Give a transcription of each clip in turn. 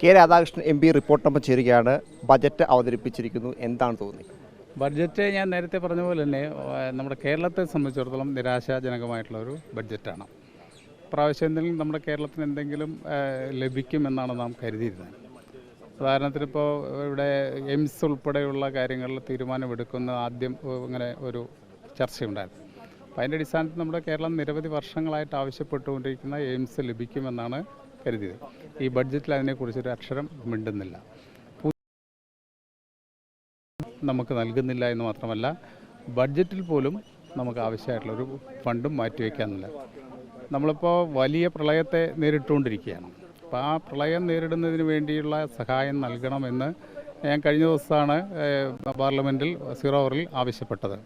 K Radhakrishnan M P റിപ്പോർട്ടിനൊപ്പം ചേരുകയാണ്. Budget അവതരിപ്പിച്ചിരിക്കുന്നു. എന്താണ് തോന്നി ബഡ്ജറ്റ് ഞാൻ നേരത്തെ പറഞ്ഞ പോലെ തന്നെ നമ്മുടെ കേരളത്തെ സംബന്ധിച്ചിടത്തോളം നിരാശാജനകമായിട്ടുള്ള ഒരു ബഡ്ജറ്റാണ്. പ്രാവശ്യം എന്തെങ്കിലും നമ്മുടെ കേരളത്തിന് എന്തെങ്കിലും ലഭിക്കുമെന്നാണ് നാം കരുതിയിരുന്നത്. ഉദാഹരണത്തിന് ഇപ്പോൾ ഇവിടെ എയിംസ് ഉൾപ്പെടെയുള്ള കാര്യങ്ങളിൽ തീരുമാനമെടുക്കുന്ന ആദ്യം ഇങ്ങനെ ഒരു ചർച്ചയുണ്ടായിരുന്നു. അപ്പോൾ അതിന്റെ അടിസ്ഥാനത്തിൽ നമ്മുടെ കേരളം നിരവധി വർഷങ്ങളായിട്ട് ആവശ്യപ്പെട്ടുകൊണ്ടിരിക്കുന്ന എയിംസ് ലഭിക്കുമെന്നാണ് കരുതിയത്. ഈ ബഡ്ജറ്റിൽ അതിനെക്കുറിച്ചൊരു അക്ഷരം മിണ്ടുന്നില്ല. നമുക്ക് നൽകുന്നില്ല എന്ന് മാത്രമല്ല ബഡ്ജറ്റിൽ പോലും നമുക്ക് ആവശ്യമായിട്ടുള്ള ഒരു ഫണ്ടും മാറ്റിവെക്കാനില്ല നമ്മളിപ്പോൾ വലിയ പ്രളയത്തെ നേരിട്ടുകൊണ്ടിരിക്കുകയാണ്. അപ്പോൾ ആ പ്രളയം നേരിടുന്നതിന് വേണ്ടിയുള്ള സഹായം നൽകണമെന്ന് ഞാൻ കഴിഞ്ഞ ദിവസമാണ് പാർലമെന്റിൽ സീറോ അവറിൽ ആവശ്യപ്പെട്ടത്.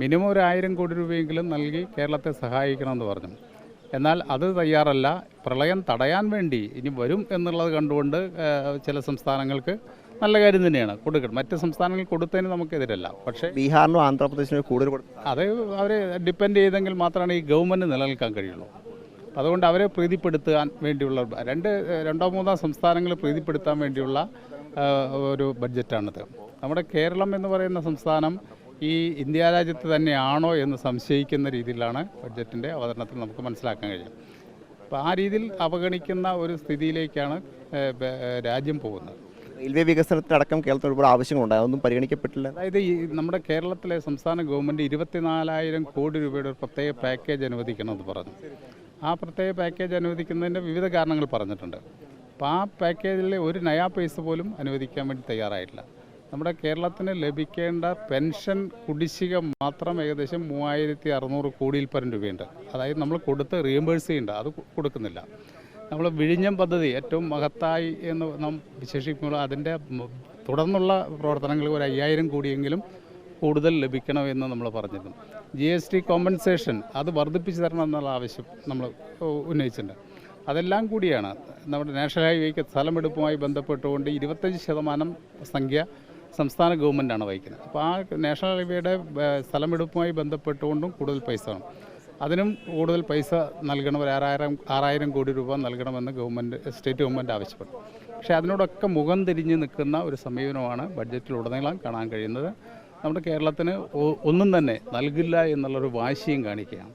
മിനിമം ഒരു ആയിരം കോടി രൂപയെങ്കിലും നൽകി കേരളത്തെ സഹായിക്കണമെന്ന് പറഞ്ഞു. എന്നാൽ അത് തയ്യാറല്ല. പ്രളയം തടയാൻ വേണ്ടി ഇനി വരും എന്നുള്ളത് കണ്ടുകൊണ്ട് ചില സംസ്ഥാനങ്ങൾക്ക് നല്ല കാര്യം തന്നെയാണ്. കൊടുക്കണം. മറ്റ് സംസ്ഥാനങ്ങൾ കൊടുത്തതിന് നമുക്കെതിരല്ല. പക്ഷേ ബീഹാറിനും ആന്ധ്രാപ്രദേശിനും കൂടുതൽ അത് അവരെ ഡിപ്പെൻഡ് ചെയ്തെങ്കിൽ മാത്രമാണ് ഈ ഗവൺമെന്റ് നിലനിൽക്കാൻ കഴിയുള്ളൂ. അതുകൊണ്ട് അവരെ പ്രീതിപ്പെടുത്താൻ വേണ്ടിയുള്ള രണ്ട് രണ്ടോ മൂന്നോ സംസ്ഥാനങ്ങൾ പ്രീതിപ്പെടുത്താൻ വേണ്ടിയുള്ള ഒരു ബഡ്ജറ്റാണിത്. നമ്മുടെ കേരളം എന്ന് പറയുന്ന സംസ്ഥാനം ഈ ഇന്ത്യ രാജ്യത്ത് തന്നെയാണോ എന്ന് സംശയിക്കുന്ന രീതിയിലാണ് ബഡ്ജറ്റിന്റെ അവതരണത്തിൽ നമുക്ക് മനസ്സിലാക്കാൻ കഴിയും. അപ്പോൾ ആ രീതിയിൽ അവഗണിക്കുന്ന ഒരു സ്ഥിതിയിലേക്കാണ് രാജ്യം പോകുന്നത്. റെയിൽവേ വികസനത്തിനടക്കം കേരളത്തിൽ ഒരുപാട് ആവശ്യങ്ങളുണ്ട്. അതൊന്നും പരിഗണിക്കപ്പെട്ടില്ല. അതായത് ഈ നമ്മുടെ കേരളത്തിലെ സംസ്ഥാന ഗവൺമെന്റ് ഇരുപത്തിനാലായിരം കോടി രൂപയുടെ ഒരു പ്രത്യേക പാക്കേജ് അനുവദിക്കണമെന്ന് പറഞ്ഞു. ആ പ്രത്യേക പാക്കേജ് അനുവദിക്കുന്നതിന്റെ വിവിധ കാരണങ്ങൾ പറഞ്ഞിട്ടുണ്ട്. അപ്പോൾ ആ പാക്കേജിലെ ഒരു നയാ പൈസ പോലും അനുവദിക്കാൻ വേണ്ടി തയ്യാറായിട്ടില്ല. നമ്മുടെ കേരളത്തിന് ലഭിക്കേണ്ട പെൻഷൻ കുടിശ്ശിക മാത്രം ഏകദേശം മൂവായിരത്തി അറുന്നൂറ് കോടിയിൽ പരം രൂപയുണ്ട്. അതായത് നമ്മൾ കൊടുത്ത് റീഎംബേഴ്സ് ചെയ്യേണ്ട അത് കൊടുക്കുന്നില്ല. നമ്മൾ വിഴിഞ്ഞം പദ്ധതി ഏറ്റവും മഹത്തായി എന്ന് നാം വിശേഷിക്കുമ്പോൾ അതിന്റെ തുടർന്നുള്ള പ്രവർത്തനങ്ങൾ ഒരു അയ്യായിരം കോടിയെങ്കിലും കൂടുതൽ ലഭിക്കണമെന്ന് നമ്മൾ പറഞ്ഞിരുന്നു. ജി എസ് ടി കോമ്പൻസേഷൻ അത് വർദ്ധിപ്പിച്ചു തരണം എന്നുള്ള ആവശ്യം നമ്മൾ ഉന്നയിച്ചിട്ടുണ്ട്. അതെല്ലാം കൂടിയാണ് നമ്മുടെ നാഷണൽ ഹൈവേക്ക് സ്ഥലമെടുപ്പുമായി ബന്ധപ്പെട്ടുകൊണ്ട് ഇരുപത്തഞ്ച് ശതമാനം സംഖ്യ സംസ്ഥാന ഗവൺമെന്റാണ് വഹിക്കുന്നത്. അപ്പോൾ ആ നാഷണൽ ഹൈവേയുടെ സ്ഥലമെടുപ്പുമായി ബന്ധപ്പെട്ടുകൊണ്ടും കൂടുതൽ പൈസ വേണം. അതിനും കൂടുതൽ പൈസ നൽകണം. ഒരു ആറായിരം ആറായിരം കോടി രൂപ നൽകണമെന്ന് ഗവൺമെന്റ് സ്റ്റേറ്റ് ഗവൺമെന്റ് ആവശ്യപ്പെട്ടു. പക്ഷേ അതിനോടൊക്കെ മുഖം തിരിഞ്ഞ് നിൽക്കുന്ന ഒരു സമീപനമാണ് ബഡ്ജറ്റിലുടനീളം കാണാൻ കഴിയുന്നത്. നമ്മുടെ കേരളത്തിന് ഒന്നും തന്നെ നൽകില്ല എന്നുള്ളൊരു വാശിയും കാണിക്കുകയാണ്.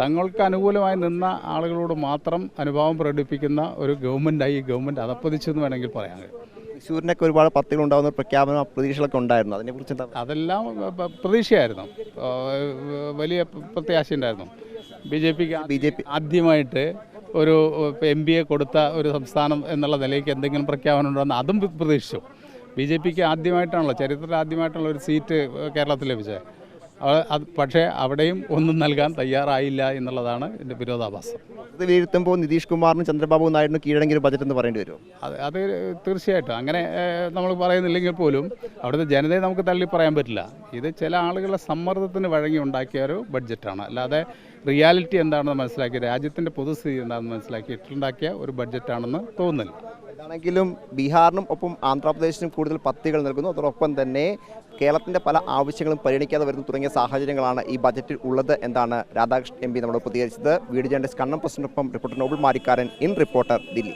തങ്ങൾക്ക് അനുകൂലമായി നിന്ന ആളുകളോട് മാത്രം അനുഭാവം പ്രകടിപ്പിക്കുന്ന ഒരു ഗവൺമെന്റായി ഈ ഗവൺമെന്റ് അതപ്പതിച്ചെന്ന് വേണമെങ്കിൽ പറയാൻ കഴിയും. തൃശ്ശൂരിനൊക്കെ ഒരുപാട് പദ്ധതികൾ ഉണ്ടാകുന്ന പ്രഖ്യാപനം പ്രതീക്ഷകളൊക്കെ ഉണ്ടായിരുന്നു. അതിനെക്കുറിച്ച് എന്താ അതെല്ലാം പ്രതീക്ഷയായിരുന്നു. വലിയ പ്രത്യാശ ഉണ്ടായിരുന്നു. ബി ജെ പിക്ക് ബി ജെ പി ആദ്യമായിട്ട് ഒരു എം ബി എ കൊടുത്ത ഒരു സംസ്ഥാനം എന്നുള്ള നിലയ്ക്ക് എന്തെങ്കിലും പ്രഖ്യാപനം ഉണ്ടെന്ന് അതും പ്രതീക്ഷിച്ചു. ബി ജെ പിക്ക് ആദ്യമായിട്ടാണല്ലോ ചരിത്രത്തിൽ ആദ്യമായിട്ടുള്ള ഒരു സീറ്റ് കേരളത്തിൽ ലഭിച്ചത്. പക്ഷേ അവിടെയും ഒന്നും നൽകാൻ തയ്യാറായില്ല എന്നുള്ളതാണ് എന്റെ വിരോധാഭാസം. ഇത് വിലയിരുത്തുമ്പോൾ നിതീഷ് കുമാറിനും ചന്ദ്രബാബു നായിഡും കീഴടങ്ങിയ ഒരു ബജറ്റ് എന്ന് പറയേണ്ടി വരും അത് അത് തീർച്ചയായിട്ടും. അങ്ങനെ നമ്മൾ പറയുന്നില്ലെങ്കിൽ പോലും അവിടുത്തെ ജനതയെ നമുക്ക് തള്ളി പറയാൻ പറ്റില്ല. ഇത് ചില ആളുകളുടെ സമ്മർദ്ദത്തിന് വഴങ്ങി ഉണ്ടാക്കിയ ഒരു ബഡ്ജറ്റാണ് അല്ലാതെ റിയാലിറ്റി എന്താണെന്ന് മനസ്സിലാക്കി രാജ്യത്തിന്റെ പൊതുസ്ഥിതി എന്താണെന്ന് മനസ്സിലാക്കിയിട്ടുണ്ടാക്കിയ ഒരു ബഡ്ജറ്റാണെന്ന് തോന്നുന്നില്ല. ഇതാണെങ്കിലും ബീഹാറിനും ഒപ്പം ആന്ധ്രാപ്രദേശിനും കൂടുതൽ പദ്ധതികൾ നൽകുന്നു. അതോടൊപ്പം തന്നെ കേരളത്തിന്റെ പല ആവശ്യങ്ങളും പരിഗണിക്കാതെ വരുന്നു തുടങ്ങിയ സാഹചര്യങ്ങളാണ് ഈ ബജറ്റിൽ ഉള്ളത് എന്നാണ് രാധാകൃഷ്ണൻ എം പി നമ്മളോട് പ്രതികരിച്ചത്. വീഡിയോ ജേർണലിസ്റ്റ് കണ്ണം പ്രസിഡന്റിനൊപ്പം reporter Noble Marikkaran in reporter Delhi